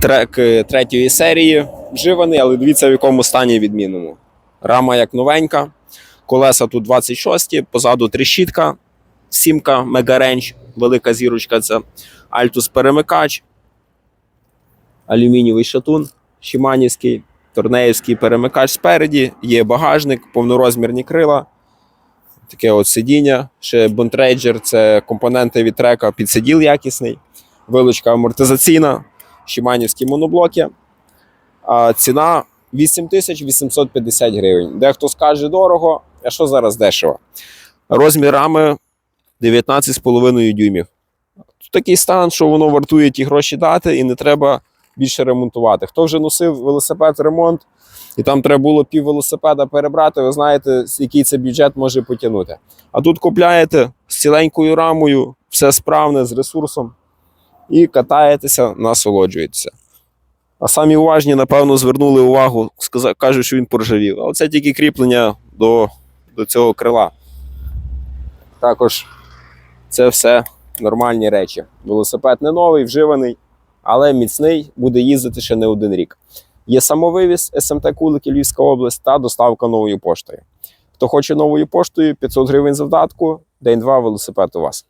Трек е, третьої серії вживаний, але дивіться в якому стані відмінному. Рама як новенька, колеса тут 26, позаду трещітка, сімка, мегаренч, велика зірочка це Альтус перемикач, алюмінієвий шатун, Шіманівський, Торнеївський перемикач спереді, є багажник, повнорозмірні крила, таке от сидіння, ще бонтрейджер це компоненти від трека, підсиділ якісний, вилучка амортизаційна, Шіманівські моноблоки. Ціна 8850 гривень. Дехто скаже дорого, а що зараз дешево? Розмір рами 19,5 дюймів. Тут такий стан, що воно вартує ті гроші дати і не треба більше ремонтувати. Хто вже носив велосипед ремонт, і там треба було пів велосипеда перебрати, ви знаєте, який це бюджет може потягнути. А тут купляєте з ціленькою рамою, все справне, з ресурсом, і катаєтеся, насолоджуєтеся. А самі уважні, напевно, звернули увагу, кажуть, що він поржавів. А оце тільки кріплення до, до цього крила. Також це все нормальні речі. Велосипед не новий, вживаний, але міцний, буде їздити ще не один рік. Є самовивіз СМТ Кулики Львівська область та доставка новою поштою. Хто хоче новою поштою, 500 гривень завдатку, день-два велосипед у вас.